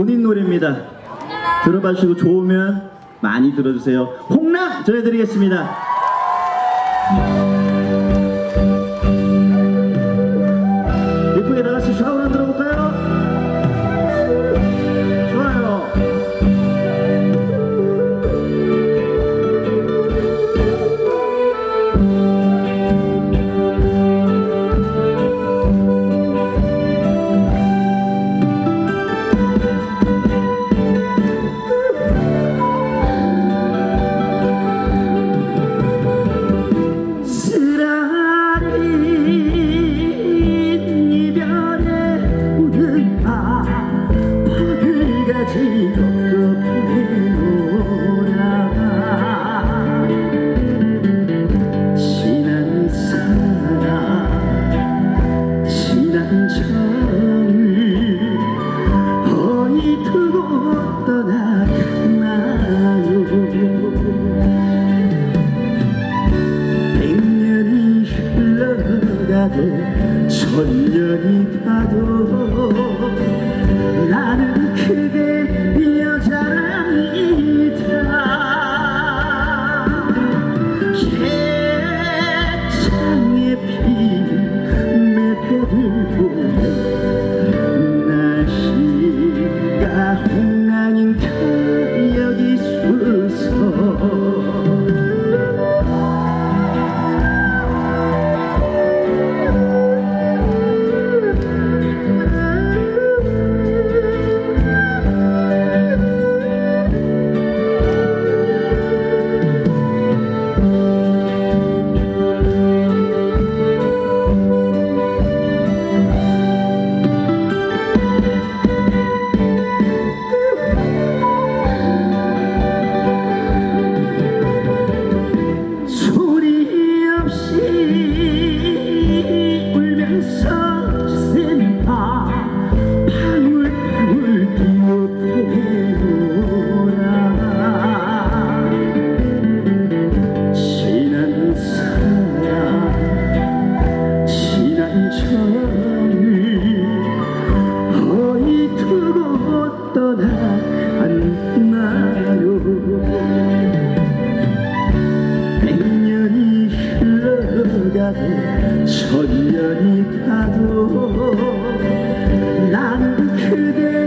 본인 노래입니다. 들어봐주시고 좋으면 많이 들어주세요. 홍남 전해드리겠습니다. 가도 천년이 가도 Ooh. 네. 천년이 가도 난 그대